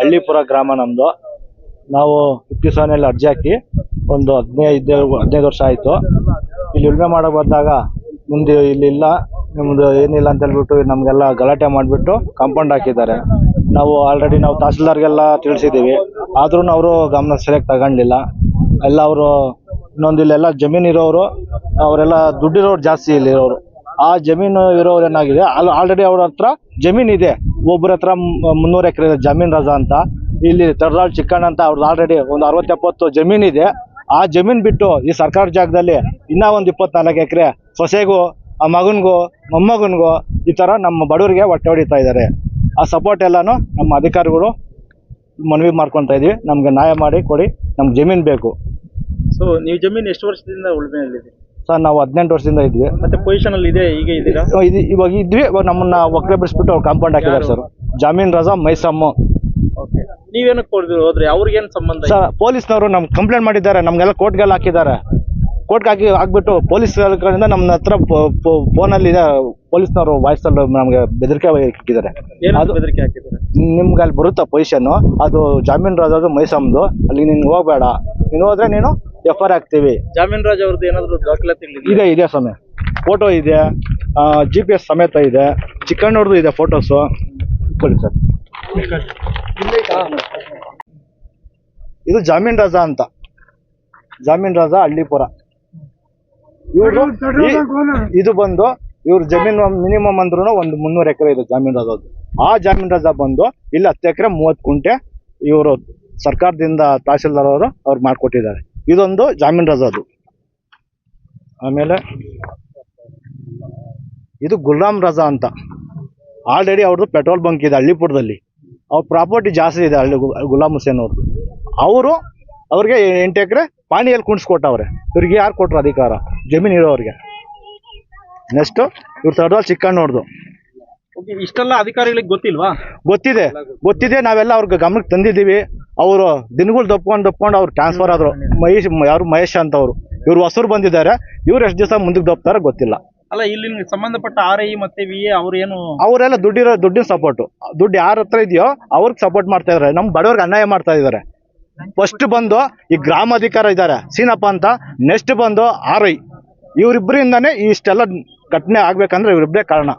ಹಳ್ಳಿಪುರ ಗ್ರಾಮ ನಮ್ದು. ನಾವು ಫಿಫ್ಟಿ ಸೆವೆನಲ್ಲಿ ಅರ್ಜಿ ಹಾಕಿ ಒಂದು ಹದಿನೈದು ಹದಿನೈದು ವರ್ಷ ಆಯಿತು. ಇಲ್ಲಿ ಉಳುಮೆ ಮಾಡೋ ಬಂದಾಗ ಮುಂದೆ ಇಲ್ಲಿಲ್ಲ ನಿಮ್ಮದು ಏನಿಲ್ಲ ಅಂತ ಹೇಳ್ಬಿಟ್ಟು ನಮಗೆಲ್ಲ ಗಲಾಟೆ ಮಾಡಿಬಿಟ್ಟು ಕಾಂಪೌಂಡ್ ಹಾಕಿದ್ದಾರೆ. ನಾವು ಆಲ್ರೆಡಿ ನಾವು ತಹಸೀಲ್ದಾರ್ಗೆಲ್ಲ ತಿಳಿಸಿದ್ದೀವಿ. ಆದ್ರೂ ಅವರು ಗಮನ ಸರಿಯಾಗಿ ತಗೊಂಡಿಲ್ಲ. ಎಲ್ಲ ಅವರು ಇನ್ನೊಂದು ಇಲ್ಲೆಲ್ಲ ಜಮೀನು ಇರೋರು ಅವರೆಲ್ಲ ದುಡ್ಡಿರೋರು ಜಾಸ್ತಿ ಇಲ್ಲಿರೋರು. ಆ ಜಮೀನು ಇರೋರು ಏನಾಗಿದೆ ಅಲ್ಲಿ ಆಲ್ರೆಡಿ ಅವ್ರ ಹತ್ರ ಜಮೀನ್ ಇದೆ. ಒಬ್ಬರ ಹತ್ರ ಮುನ್ನೂರು ಎಕರೆ ಜಮೀನ್ ರಜಾ ಅಂತ. ಇಲ್ಲಿ ತರದಾಳ್ ಚಿಕ್ಕಣ್ಣ ಅಂತ ಅವ್ರದ್ದು ಆಲ್ರೆಡಿ ಒಂದು ಅರವತ್ತೆಪ್ಪತ್ತು ಜಮೀನ್ ಇದೆ. ಆ ಜಮೀನ್ ಬಿಟ್ಟು ಈ ಸರ್ಕಾರ ಜಾಗದಲ್ಲಿ ಇನ್ನ ಒಂದು ಇಪ್ಪತ್ನಾಲ್ಕು ಎಕರೆ ಸೊಸೆಗೂ, ಆ ಮಗನಿಗೂ, ಮೊಮ್ಮಗನಿಗೂ ಈ ಥರ ನಮ್ಮ ಬಡವರಿಗೆ ಹೊಟ್ಟೆ ಹೊಡಿತಾ ಇದ್ದಾರೆ. ಆ ಸಪೋರ್ಟ್ ಎಲ್ಲಾನು ನಮ್ಮ ಅಧಿಕಾರಿಗಳು ಮನವಿ ಮಾಡ್ಕೊತಾ ಇದೀವಿ ನಮಗೆ ನ್ಯಾಯ ಮಾಡಿ ಕೊಡಿ. ನಮ್ಗೆ ಜಮೀನ್ ಬೇಕು. ಸೊ ನೀವು ಜಮೀನು ಎಷ್ಟು ವರ್ಷದಿಂದ ಉಳುಮೆಯಲ್ಲಿದೆ ಸರ್ ನಾವು ಹದಿನೆಂಟು ವರ್ಷದಿಂದ ಇದ್ವಿ. ಮತ್ತೆ ಪೊಸಿಷನ್ ಅಲ್ಲಿ ಇದೆ ಈಗ ಇದ್ದೀರಾ? ಇದು ಇವಾಗ ಇದ್ವಿ ಇವಾಗ ನಮ್ಮನ್ನ ಒಕ್ಕಲೆ ಬಿಡಿಸ್ಬಿಟ್ಟು ಅವ್ರು ಕಾಂಪೌಂಡ್ ಹಾಕಿದ್ದಾರೆ ಸರ್. ಜಾಮೀನ್ ರಜಾ ಮೈಸಮ್ಮ. ಓಕೆ ನೀವೇನಕ್ಕೆ ಕೊಡ್ತೀರಿ ಹೋದ್ರೆ ಅವ್ರಿಗೇನ್ ಸಂಬಂಧ? ಸರ್ ಪೊಲೀಸ್ನವರು ನಮ್ ಕಂಪ್ಲೇಂಟ್ ಮಾಡಿದ್ದಾರೆ ನಮ್ಗೆಲ್ಲ ಕೋರ್ಟ್ಗೆಲ್ಲ ಹಾಕಿದ್ದಾರೆ. ಕೋರ್ಟ್ ಹಾಕಿ ಹಾಕ್ಬಿಟ್ಟು ಪೊಲೀಸ್ ಕಡೆಯಿಂದ ನಮ್ಮ ಹತ್ರ ಫೋನಲ್ಲಿ ಇದೆ ಪೊಲೀಸ್ನವರು ವಾಯ್ಸ್ ನಮಗೆ ನಮ್ಗೆ ಬೆದರಿಕೆ ಇಟ್ಟಿದ್ದಾರೆ ಅದು ಬೆದರಿಕೆ ಹಾಕಿದ್ದಾರೆ? ನಿಮ್ಗೆ ಅಲ್ಲಿ ಬರುತ್ತಾ ಪೊಸಿಷನ್ ಅದು ಜಾಮೀನ್ ರಜಾದು ಮೈಸಮ್ದು ಅಲ್ಲಿ ನಿನ್ಗೆ ಹೋಗ್ಬೇಡ. ನೀನು ಹೋದ್ರೆ ನೀನು ಎಫ್ ಆರ್ ಹಾಕ್ತೀವಿ. ಜಾಮೀನ್ ರಾಜ್ ಅವ್ರದ್ದು ಏನಾದ್ರು ದಾಖಲಾತಿ ಇದೆ ಇದೆ ಸಮಯ ಫೋಟೋ ಇದೆ. ಜಿ ಪಿ ಎಸ್ ಸಮೇತ ಇದೆ. ಚಿಕ್ಕಣ್ಣವ್ರದ್ದು ಇದೆ ಫೋಟೋಸು ಕೊಡಿ ಸರ್. ಇದು ಜಾಮೀನ್ ರಾಜ ಅಂತ. ಜಾಮೀನ್ ರಾಜಾ ಹಳ್ಳಿಪುರ. ಇವರು ಇದು ಬಂದು ಇವ್ರ ಜಮೀನು ಮಿನಿಮಮ್ ಅಂದ್ರು ಒಂದು ಮುನ್ನೂರು ಎಕರೆ ಇದೆ ಜಾಮೀನ್ ರಾಜ ಆ ಜಾಮೀನ್ ರಜಾ ಬಂದು ಇಲ್ಲಿ ಹತ್ತು ಎಕರೆ ಮೂವತ್ತು ಕುಂಟೆ ಇವರು ಸರ್ಕಾರದಿಂದ ತಹಶೀಲ್ದಾರ್ ಅವರು ಅವ್ರು ಮಾಡಿಕೊಟ್ಟಿದ್ದಾರೆ. ಇದೊಂದು ಜಾಮೀನ್ ರಜಾದು. ಆಮೇಲೆ ಇದು ಗುಲ್ರಾಮ್ ರಜಾ ಅಂತ. ಆಲ್ರೆಡಿ ಅವ್ರದ್ದು ಪೆಟ್ರೋಲ್ ಬಂಕ್ ಇದೆ ಹಳ್ಳಿಪುರದಲ್ಲಿ. ಅವ್ರ ಪ್ರಾಪರ್ಟಿ ಜಾಸ್ತಿ ಇದೆ ಹಳ್ಳಿ ಗುಲಾಮ್ ಹುಸೇನ್ ಅವ್ರದ್ದು ಅವರು ಅವ್ರಿಗೆ ಎಂಟು ಎಕರೆ ಪಾಣಿಯಲ್ಲಿ ಕುಣಿಸ್ಕೊಟ್ಟವ್ರೆ. ಇವ್ರಿಗೆ ಯಾರು ಕೊಟ್ರು ಅಧಿಕಾರ? ಜಮೀನು ಇರೋರಿಗೆ. ನೆಕ್ಸ್ಟು ಇವ್ರ ತಡದಲ್ಲಿ ಚಿಕ್ಕಣ್ಣವ್ರದ್ದು ಇಷ್ಟೆಲ್ಲ ಅಧಿಕಾರಿಗಳಿಗೆ ಗೊತ್ತಿಲ್ವಾ? ಗೊತ್ತಿದೆ. ಗೊತ್ತಿದೆ ನಾವೆಲ್ಲ ಅವ್ರಿಗೆ ಗಮನಕ್ಕೆ ತಂದಿದ್ದೀವಿ. ಅವರು ದಿನಗಳು ದಪ್ಕೊಂಡು ದಪ್ಕೊಂಡು ಅವ್ರು ಟ್ರಾನ್ಸ್ಫರ್ ಆದ್ರು. ಮಹೇಶ್ ಯಾರು ಮಹೇಶ್ ಅಂತ ಅವರು. ಇವ್ರು ಹೊಸರು ಬಂದಿದ್ದಾರೆ. ಇವ್ರು ಎಷ್ಟು ದಿವಸ ಮುಂದಕ್ಕೆ ದಪ್ತಾರೆ ಗೊತ್ತಿಲ್ಲ. ಅಲ್ಲ ಇಲ್ಲಿ ಸಂಬಂಧಪಟ್ಟ ಆರ್ ಐ ಮತ್ತೆ ವಿ ಎ ಅವ್ರು ಏನು? ಅವರೆಲ್ಲ ದುಡ್ಡಿರೋ ದುಡ್ಡಿನ ಸಪೋರ್ಟ್ ದುಡ್ಡು ಯಾರ ಹತ್ರ ಇದೆಯೋ ಅವ್ರಿಗೆ ಸಪೋರ್ಟ್ ಮಾಡ್ತಾ ಇದಾರೆ. ನಮ್ ಬಡವ್ರಿಗೆ ಅನ್ಯಾಯ ಮಾಡ್ತಾ ಇದ್ದಾರೆ ಫಸ್ಟ್ ಬಂದು ಈ ಗ್ರಾಮಾಧಿಕಾರ ಇದ್ದಾರೆ ಸೀನಪ್ಪ ಅಂತ ನೆಕ್ಸ್ಟ್ ಬಂದು ಆರ್ ಐ. ಇವರಿಬ್ಬರಿಂದಾನೇ ಇಷ್ಟೆಲ್ಲ ಘಟನೆ ಆಗ್ಬೇಕಂದ್ರೆ ಇವರಿಬ್ಬರೇ ಕಾರಣ.